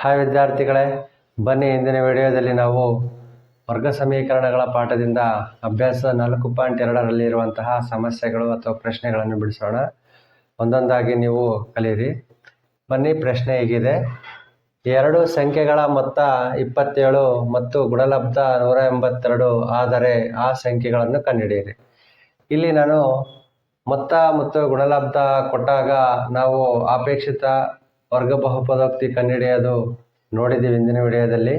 Hi ವಿದ್ಯಾರ್ಥಿಗಳೇ, ಬನ್ನಿ ಇಂದಿನ ವಿಡಿಯೋದಲ್ಲಿ ನಾವು ವರ್ಗ ಸಮೀಕರಣಗಳ ಪಾಠದಿಂದ ಅಭ್ಯಾಸ ನಾಲ್ಕು ಪಾಯಿಂಟ್ ಎರಡರಲ್ಲಿ ಇರುವಂತಹ ಸಮಸ್ಯೆಗಳು ಅಥವಾ ಪ್ರಶ್ನೆಗಳನ್ನು ಬಿಡಿಸೋಣ. ಒಂದೊಂದಾಗಿ ನೀವು ಕಲಿಯಿರಿ. ಬನ್ನಿ, ಪ್ರಶ್ನೆ ಹೀಗಿದೆ. ಎರಡು ಸಂಖ್ಯೆಗಳ ಮೊತ್ತ ಇಪ್ಪತ್ತೇಳು ಮತ್ತು ಗುಣಲಬ್ಧ ನೂರ ಎಂಬತ್ತೆರಡು ಆದರೆ ಆ ಸಂಖ್ಯೆಗಳನ್ನು ಕಂಡುಹಿಡಿಯಿರಿ. ಇಲ್ಲಿ ನಾನು ಮೊತ್ತ ಮತ್ತು ಗುಣಲಬ್ಧ ಕೊಟ್ಟಾಗ ನಾವು ಅಪೇಕ್ಷಿತ ವರ್ಗ ಬಹುಪದೋಕ್ತಿ ಕಂಡುಹಿಡಿಯೋದು ನೋಡಿದ್ದೀವಿ ಇಂದಿನ ವಿಡಿಯೋದಲ್ಲಿ.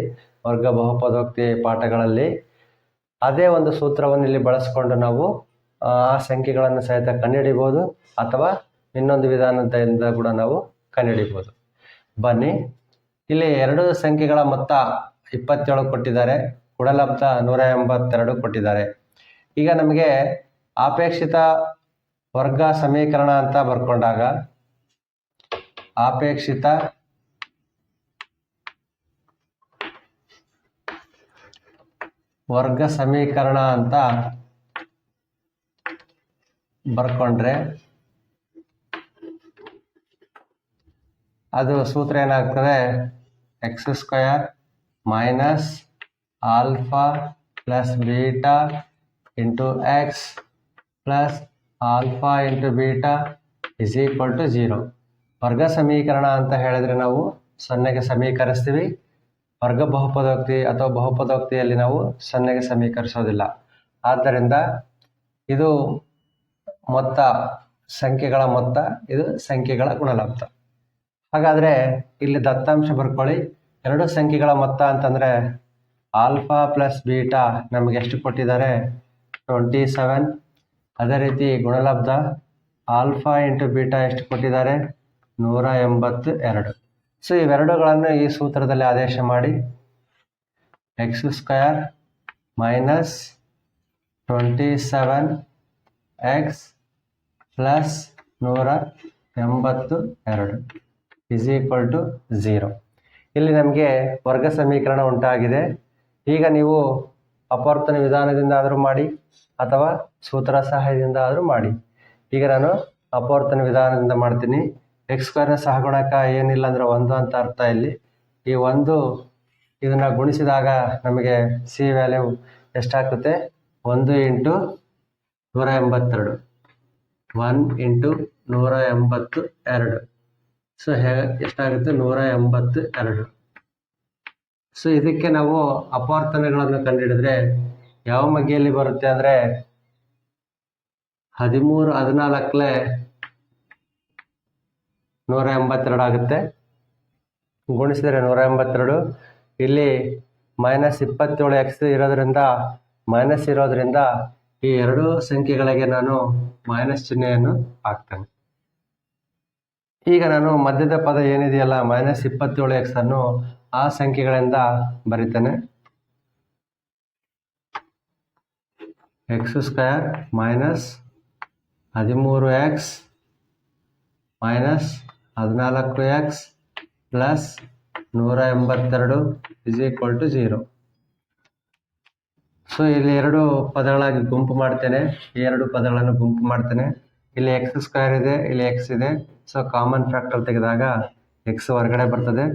ವರ್ಗ ಬಹುಪದೋಕ್ತಿ ಪಾಠಗಳಲ್ಲಿ ಅದೇ ಒಂದು ಸೂತ್ರವನ್ನು ಇಲ್ಲಿ ಬಳಸಿಕೊಂಡು ನಾವು, ಆ ಸಂಖ್ಯೆಗಳನ್ನು ಸಹಿತ ಕಂಡುಹಿಡಿಬೋದು ಅಥವಾ ಇನ್ನೊಂದು ವಿಧಾನದಿಂದ ಕೂಡ ನಾವು ಕಂಡುಹಿಡಿಬೋದು ಬನ್ನಿ, ಇಲ್ಲಿ ಎರಡು ಸಂಖ್ಯೆಗಳ ಮೊತ್ತ ಇಪ್ಪತ್ತೇಳು ಕೊಟ್ಟಿದ್ದಾರೆ ಗುಣಲಬ್ಧ ನೂರ ಎಂಬತ್ತೆರಡು ಕೊಟ್ಟಿದ್ದಾರೆ. ಈಗ ನಮಗೆ ಅಪೇಕ್ಷಿತ ವರ್ಗ ಸಮೀಕರಣ ಅಂತ ಬರ್ಕೊಂಡಾಗ ಅಪೇಕ್ಷಿತ. ವರ್ಗ ಸಮೀಕರಣ ಅಂತ ಬರ್ಕೊಂಡ್ರೆ ಅದು ಸೂತ್ರ ಏನಾಗ್ತದೆ? X square minus alpha plus beta into x plus alpha into beta is equal to zero ವರ್ಗ ಸಮೀಕರಣ ಅಂತ ಹೇಳಿದ್ರೆ ನಾವು ಸೊನ್ನೆಗೆ ಸಮೀಕರಿಸ್ತೀವಿ. ವರ್ಗ ಬಹುಪದೋಕ್ತಿ ಅಥವಾ ಬಹುಪದೋಕ್ತಿಯಲ್ಲಿ ನಾವು ಸೊನ್ನೆಗೆ ಸಮೀಕರಿಸೋದಿಲ್ಲ. ಆದ್ದರಿಂದ ಇದು ಮೊತ್ತ, ಸಂಖ್ಯೆಗಳ ಮೊತ್ತ, ಇದು ಸಂಖ್ಯೆಗಳ ಗುಣಲಬ್ಧ. ಹಾಗಾದರೆ ಇಲ್ಲಿ ದತ್ತಾಂಶ ಬರ್ಕೊಳ್ಳಿ. ಎರಡು ಸಂಖ್ಯೆಗಳ ಮೊತ್ತ ಅಂತಂದರೆ ಆಲ್ಫಾ ಪ್ಲಸ್ ಬೀಟಾ ನಮಗೆ ಎಷ್ಟು ಕೊಟ್ಟಿದ್ದಾರೆ? Twenty seven. ಅದೇ ರೀತಿ ಗುಣಲಬ್ಧ ಆಲ್ಫಾ ಇಂಟು ಬೀಟಾ ಎಷ್ಟು ಕೊಟ್ಟಿದ್ದಾರೆ? ನೂರ ಎಂಬತ್ತು ಎರಡು. ಸೊ ಇವೆರಡುಗಳನ್ನು ಈ ಸೂತ್ರದಲ್ಲಿ ಆದೇಶ ಮಾಡಿ. X square minus twenty seven x plus ನೂರ ಎಂಬತ್ತು ಎರಡು ಇಸ್ ಈಕ್ವಲ್ ಟು ಝೀರೋ ಇಲ್ಲಿ ನಮಗೆ ವರ್ಗ ಸಮೀಕರಣ ಉಂಟಾಗಿದೆ. ಈಗ ನೀವು ಅಪವರ್ತನ ವಿಧಾನದಿಂದ ಆದರೂ ಮಾಡಿ ಅಥವಾ ಸೂತ್ರ ಸಹಾಯದಿಂದ ಆದರೂ ಮಾಡಿ. ಈಗ ನಾನು ಅಪವರ್ತನ ವಿಧಾನದಿಂದ ಮಾಡ್ತೀನಿ. ಎಕ್ಸ್ ಸ್ಕ್ವೇರ್ನ ಸಹಗುಣಕ ಏನಿಲ್ಲ ಅಂದರೆ ಒಂದು ಅಂತ ಅರ್ಥ ಇಲ್ಲಿ. ಈ ಒಂದು ಇದನ್ನು ಗುಣಿಸಿದಾಗ ನಮಗೆ ಸಿ ವ್ಯಾಲ್ಯೂ ಎಷ್ಟಾಗುತ್ತೆ? ಒಂದು ಇಂಟು ನೂರ ಎಂಬತ್ತೆರಡು. ಒನ್ ಇಂಟು ನೂರ ಎಂಬತ್ತು ಎರಡು. ಸೊ ಹೇ, ಎಷ್ಟಾಗುತ್ತೆ? ನೂರ ಎಂಬತ್ತು ಎರಡು. ಸೊ ಇದಕ್ಕೆ ನಾವು ಅಪವರ್ತನಗಳನ್ನು ಕಂಡುಹಿಡಿದ್ರೆ ಯಾವ ಮಗ್ಗಿಯಲ್ಲಿ ಬರುತ್ತೆ ಅಂದರೆ ಹದಿಮೂರು ಹದಿನಾಲ್ಕಲೆ ನೂರ ಎಂಬತ್ತೆರಡು ಆಗುತ್ತೆ. ಗುಣಿಸಿದರೆ ನೂರ ಎಂಬತ್ತೆರಡು ಇಲ್ಲಿ ಮೈನಸ್ ಇಪ್ಪತ್ತೇಳು ಎಕ್ಸ್ ಇರೋದ್ರಿಂದ ಮೈನಸ್ ಇರೋದ್ರಿಂದ ಈ ಎರಡು ಸಂಖ್ಯೆಗಳಿಗೆ ನಾನು ಮೈನಸ್ ಚಿಹ್ನೆಯನ್ನು ಹಾಕ್ತೇನೆ. ಈಗ ನಾನು ಮಧ್ಯದ ಪದ ಏನಿದೆಯಲ್ಲ ಮೈನಸ್ ಇಪ್ಪತ್ತೇಳು ಎಕ್ಸ್ ಅನ್ನು ಆ ಸಂಖ್ಯೆಗಳಿಂದ ಬರಿತೇನೆ. ಎಕ್ಸ್ ಸ್ಕ್ವೇರ್ ಮೈನಸ್ ಹದಿಮೂರು ಎಕ್ಸ್ ಮೈನಸ್ ಹದಿನಾಲ್ಕು ಎಕ್ಸ್ ಪ್ಲಸ್ ನೂರ ಎಂಬತ್ತೆರಡು is equal to zero so ಇಲ್ಲಿ ಎರಡು ಪದಗಳಾಗಿ ಗುಂಪು ಮಾಡ್ತೇನೆ. ಈ ಎರಡು ಪದಗಳನ್ನು ಗುಂಪು ಮಾಡ್ತೇನೆ. ಇಲ್ಲಿ ಎಕ್ಸ್ ಸ್ಕ್ವೇರ್ ಇದೆ, ಇಲ್ಲಿ ಎಕ್ಸ್ ಇದೆ. ಸೊ ಕಾಮನ್ ಫ್ಯಾಕ್ಟರ್ ತೆಗೆದಾಗ ಎಕ್ಸ್ ಹೊರಗಡೆ ಬರ್ತದೆ.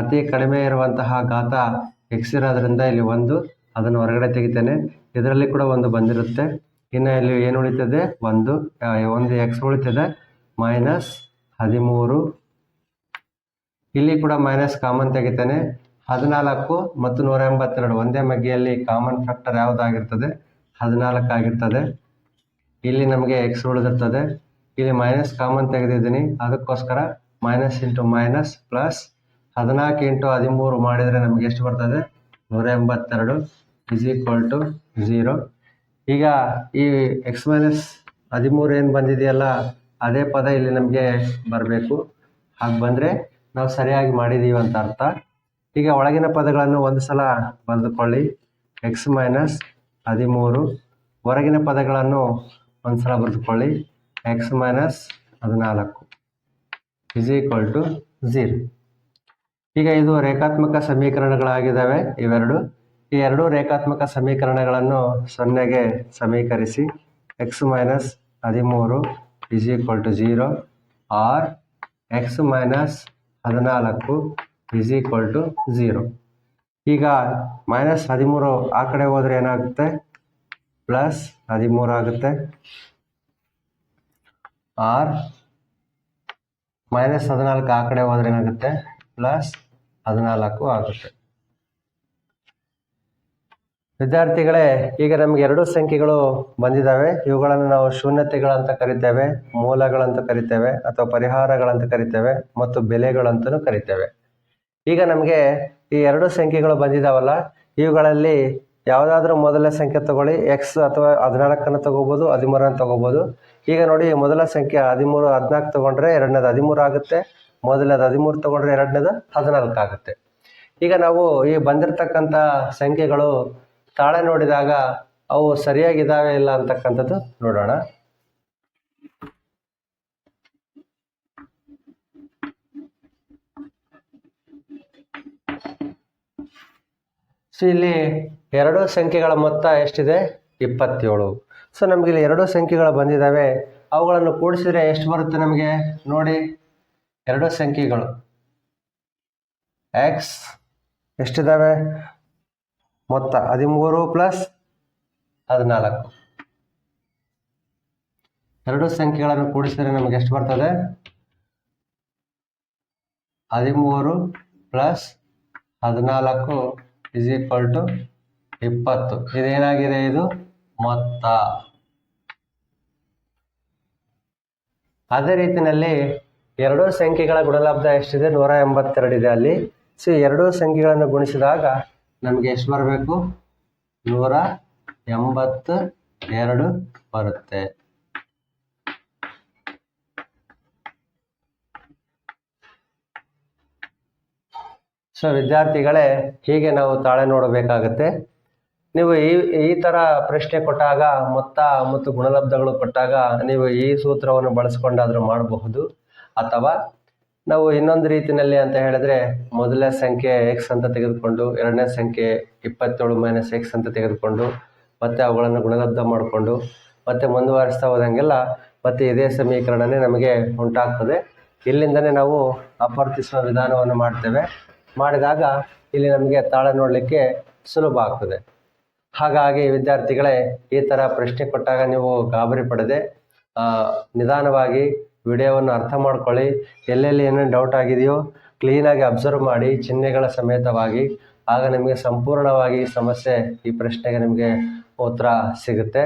ಅತಿ ಕಡಿಮೆ ಇರುವಂತಹ ಘಾತ ಎಕ್ಸ್ ಇರೋದ್ರಿಂದ ಇಲ್ಲಿ ಒಂದು, ಅದನ್ನು ಹೊರಗಡೆ ತೆಗಿತೇನೆ. ಇದರಲ್ಲಿ ಕೂಡ ಒಂದು ಬಂದಿರುತ್ತೆ. ಇನ್ನು ಇಲ್ಲಿ ಏನು ಉಳಿತದೆ? ಒಂದು ಒಂದು ಎಕ್ಸ್ ಉಳಿತದೆ. ಮೈನಸ್ ಹದಿಮೂರು. ಇಲ್ಲಿ ಕೂಡ ಮೈನಸ್ ಕಾಮನ್ ತೆಗಿತೇನೆ. ಹದಿನಾಲ್ಕು ಮತ್ತು ನೂರ ಎಂಬತ್ತೆರಡು ಒಂದೇ ಮಗ್ಗಿಯಲ್ಲಿ ಕಾಮನ್ ಫ್ಯಾಕ್ಟರ್ ಯಾವುದಾಗಿರ್ತದೆ? ಹದಿನಾಲ್ಕು ಆಗಿರ್ತದೆ. ಇಲ್ಲಿ ನಮಗೆ ಎಕ್ಸ್ ಉಳಿದಿರ್ತದೆ. ಇಲ್ಲಿ ಮೈನಸ್ ಕಾಮನ್ ತೆಗೆದಿದ್ದೀನಿ. ಅದಕ್ಕೋಸ್ಕರ ಮೈನಸ್ ಇಂಟು ಮೈನಸ್ ಪ್ಲಸ್ ಹದಿನಾಲ್ಕು ಇಂಟು ಹದಿಮೂರು ಮಾಡಿದರೆ ನಮಗೆ ಎಷ್ಟು ಬರ್ತದೆ? ನೂರ ಎಂಬತ್ತೆರಡು ಇಸ್ ಈಕ್ವಲ್ ಟು ಝೀರೋ ಈಗ ಈ ಎಕ್ಸ್ ಮೈನಸ್ ಹದಿಮೂರು ಏನು ಬಂದಿದೆಯಲ್ಲ? ಅದೇ ಪದ ಇಲ್ಲಿ ನಮಗೆ ಬರಬೇಕು. ಹಾಗೆ ಬಂದರೆ ನಾವು ಸರಿಯಾಗಿ ಮಾಡಿದ್ದೀವಿ ಅಂತ ಅರ್ಥ. ಈಗ ಒಳಗಿನ ಪದಗಳನ್ನು ಒಂದು ಸಲ ಬರೆದುಕೊಳ್ಳಿ. ಎಕ್ಸ್ ಮೈನಸ್ ಹದಿಮೂರು. ಹೊರಗಿನ ಪದಗಳನ್ನು ಒಂದು ಸಲ ಬರೆದುಕೊಳ್ಳಿ. ಎಕ್ಸ್ ಮೈನಸ್ ಹದಿನಾಲ್ಕು ಇಸ್ ಈಕ್ವಲ್ ಟು ಝೀರೋ ಈಗ ಇದು ರೇಖಾತ್ಮಕ ಸಮೀಕರಣಗಳಾಗಿದ್ದಾವೆ ಇವೆರಡು. ಈ ಎರಡೂ ರೇಖಾತ್ಮಕ ಸಮೀಕರಣಗಳನ್ನು ಸೊನ್ನೆಗೆ ಸಮೀಕರಿಸಿ. ಎಕ್ಸ್ ಮೈನಸ್ ಹದಿಮೂರು. Is equal to zero or x minus ಹದಿನಾಲ್ಕು ಇಸ್ ಈಕ್ವಲ್ ಟು ಝೀರೋ ಈಗ ಮೈನಸ್ ಹದಿಮೂರು ಆ ಕಡೆ ಹೋದರೆ ಏನಾಗುತ್ತೆ? ಪ್ಲಸ್ ಹದಿಮೂರು ಆಗುತ್ತೆ. ಆರ್ ಮೈನಸ್ ಹದಿನಾಲ್ಕು ಆ ಕಡೆ ಹೋದ್ರೆ ಏನಾಗುತ್ತೆ? ಪ್ಲಸ್ ಹದಿನಾಲ್ಕು ಆಗುತ್ತೆ. ವಿದ್ಯಾರ್ಥಿಗಳೇ, ಈಗ ನಮಗೆ ಎರಡು ಸಂಖ್ಯೆಗಳು ಬಂದಿದ್ದಾವೆ. ಇವುಗಳನ್ನು ನಾವು ಶೂನ್ಯತೆಗಳಂತ ಕರಿತೇವೆ, ಮೂಲಗಳಂತ ಕರಿತೇವೆ, ಅಥವಾ ಪರಿಹಾರಗಳಂತ ಕರಿತೇವೆ ಮತ್ತು ಬೆಲೆಗಳಂತಲೂ ಕರಿತೇವೆ. ಈಗ ನಮಗೆ ಈ ಎರಡು ಸಂಖ್ಯೆಗಳು ಬಂದಿದ್ದಾವಲ್ಲ ಇವುಗಳಲ್ಲಿ ಯಾವುದಾದ್ರೂ ಮೊದಲ ಸಂಖ್ಯೆ ತಗೊಳ್ಳಿ ಎಕ್ಸ್ ಅಥವಾ ಹದಿನಾಲ್ಕನ್ನು ತಗೋಬೋದು, ಹದಿಮೂರನ್ನು ತಗೋಬೋದು. ಈಗ ನೋಡಿ, ಮೊದಲ ಸಂಖ್ಯೆ ಹದಿಮೂರು, ಹದಿನಾಲ್ಕು ತಗೊಂಡ್ರೆ ಎರಡನೇದು ಹದಿಮೂರು ಆಗುತ್ತೆ, ಮೊದಲನೇದು ಹದಿಮೂರು ತಗೊಂಡ್ರೆ ಎರಡನೇದು ಹದಿನಾಲ್ಕು ಆಗುತ್ತೆ. ಈಗ ನಾವು ಈ ಬಂದಿರತಕ್ಕಂಥ ಸಂಖ್ಯೆಗಳು ತಾಳೆ ನೋಡಿದಾಗ ಅವು ಸರಿಯಾಗಿದ್ದಾವೆ ಇಲ್ಲ ಅಂತಕ್ಕಂಥದ್ದು ನೋಡೋಣ. ಸೊ ಇಲ್ಲಿ ಎರಡು ಸಂಖ್ಯೆಗಳ ಮೊತ್ತ ಎಷ್ಟಿದೆ? ಇಪ್ಪತ್ತೇಳು. ಸೊ ನಮಗೆ ಇಲ್ಲಿ ಎರಡು ಸಂಖ್ಯೆಗಳು ಬಂದಿದ್ದಾವೆ. ಅವುಗಳನ್ನು ಕೂಡಿಸಿದ್ರೆ ಎಷ್ಟು ಬರುತ್ತೆ ನಮಗೆ? ನೋಡಿ, ಎರಡು ಸಂಖ್ಯೆಗಳು. ಎಕ್ಸ್ ಎಷ್ಟಿದ್ದಾವೆ? ಮೊತ್ತ ಹದಿಮೂರು ಪ್ಲಸ್ ಹದಿನಾಲ್ಕು. ಎರಡು ಸಂಖ್ಯೆಗಳನ್ನು ಕೂಡಿಸಿದರೆ ನಮಗೆ ಎಷ್ಟು ಬರ್ತದೆ? ಹದಿಮೂರು ಪ್ಲಸ್ ಹದಿನಾಲ್ಕು ಇಸ್ ಈಕ್ವಲ್ ಟು ಇಪ್ಪತ್ತು. ಇದೇನಾಗಿದೆ ಇದು? ಮೊತ್ತ. ಅದೇ ರೀತಿಯಲ್ಲಿ ಎರಡೂ ಸಂಖ್ಯೆಗಳ ಗುಣಲಬ್ಧ ಎಷ್ಟಿದೆ? ನೂರ ಎಂಬತ್ತೆರಡು ಇದೆ ಅಲ್ಲಿ. ಸೊ ಎರಡೂ ಸಂಖ್ಯೆಗಳನ್ನು ಗುಣಿಸಿದಾಗ ನಮಗೆ ಎಷ್ಟು ಬರಬೇಕು? ನೂರ ಎಂಬತ್ತು ಎರಡು ಬರುತ್ತೆ. ಸೊ, ವಿದ್ಯಾರ್ಥಿಗಳೇ, ಹೀಗೆ ನಾವು ತಾಳೆ ನೋಡಬೇಕಾಗತ್ತೆ. ನೀವು ಈ ಈ ಥರ ಪ್ರಶ್ನೆ ಕೊಟ್ಟಾಗ, ಮೊತ್ತ, ಮತ್ತು ಗುಣಲಬ್ಧಗಳು ಕೊಟ್ಟಾಗ, ನೀವು ಈ ಸೂತ್ರವನ್ನು ಬಳಸ್ಕೊಂಡಾದರೂ ಮಾಡಬಹುದು. ಅಥವಾ ನಾವು ಇನ್ನೊಂದು ರೀತಿಯಲ್ಲಿ ಅಂತ ಹೇಳಿದ್ರೆ ಮೊದಲನೇ ಸಂಖ್ಯೆ ಎಕ್ಸ್ ಅಂತ ತೆಗೆದುಕೊಂಡು, ಎರಡನೇ ಸಂಖ್ಯೆ ಇಪ್ಪತ್ತೇಳು ಮೈನಸ್ ಎಕ್ಸ್ ಅಂತ ತೆಗೆದುಕೊಂಡು, ಮತ್ತೆ ಅವುಗಳನ್ನು ಗುಣಲಬ್ಧ ಮಾಡಿಕೊಂಡು, ಮತ್ತೆ ಮುಂದುವರಿಸ್ತಾ ಹೋದಂಗೆಲ್ಲ ಮತ್ತೆ ಇದೇ ಸಮೀಕರಣನೇ ನಮಗೆ ಉಂಟಾಗ್ತದೆ. ಇಲ್ಲಿಂದನೇ ನಾವು ಅಪರ್ತಿಸುವ ವಿಧಾನವನ್ನು ಮಾಡ್ತೇವೆ. ಮಾಡಿದಾಗ ಇಲ್ಲಿ ನಮಗೆ ತಾಳ ನೋಡಲಿಕ್ಕೆ ಸುಲಭ ಆಗ್ತದೆ. ಹಾಗಾಗಿ ವಿದ್ಯಾರ್ಥಿಗಳೇ, ಈ ಥರ ಪ್ರಶ್ನೆ ಕೊಟ್ಟಾಗ ನೀವು ಗಾಬರಿ ಪಡದೆ ನಿಧಾನವಾಗಿ ವಿಡಿಯೋವನ್ನು ಅರ್ಥ ಮಾಡ್ಕೊಳ್ಳಿ. ಎಲ್ಲೆಲ್ಲಿ ಏನೇನು ಡೌಟ್ ಆಗಿದೆಯೋ ಕ್ಲೀನಾಗಿ ಅಬ್ಸರ್ವ್ ಮಾಡಿ, ಚಿಹ್ನೆಗಳ ಸಮೇತವಾಗಿ. ಆಗ ನಿಮಗೆ ಸಂಪೂರ್ಣವಾಗಿ ಈ ಸಮಸ್ಯೆ, ಈ ಪ್ರಶ್ನೆಗೆ ನಿಮಗೆ ಉತ್ತರ ಸಿಗುತ್ತೆ.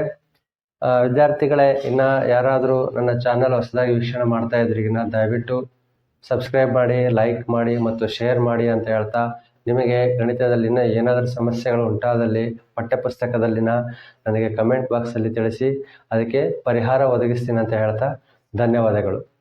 ವಿದ್ಯಾರ್ಥಿಗಳೇ, ಇನ್ನು ಯಾರಾದರೂ ನನ್ನ ಚಾನಲ್ ಹೊಸದಾಗಿ ವೀಕ್ಷಣೆ ಮಾಡ್ತಾ ಇದ್ರಿಗಿನ್ನ ದಯವಿಟ್ಟು ಸಬ್ಸ್ಕ್ರೈಬ್ ಮಾಡಿ ಲೈಕ್ ಮಾಡಿ ಮತ್ತು ಶೇರ್ ಮಾಡಿ ಅಂತ ಹೇಳ್ತಾ ನಿಮಗೆ ಗಣಿತದಲ್ಲಿನ ಏನಾದರೂ ಸಮಸ್ಯೆಗಳು ಉಂಟಾದಲ್ಲಿ ಪಠ್ಯಪುಸ್ತಕದಲ್ಲಿನ ನನಗೆ ಕಮೆಂಟ್ ಬಾಕ್ಸಲ್ಲಿ ತಿಳಿಸಿ, ಅದಕ್ಕೆ ಪರಿಹಾರ ಒದಗಿಸ್ತೀನಿ ಅಂತ ಹೇಳ್ತಾ ಧನ್ಯವಾದಗಳು.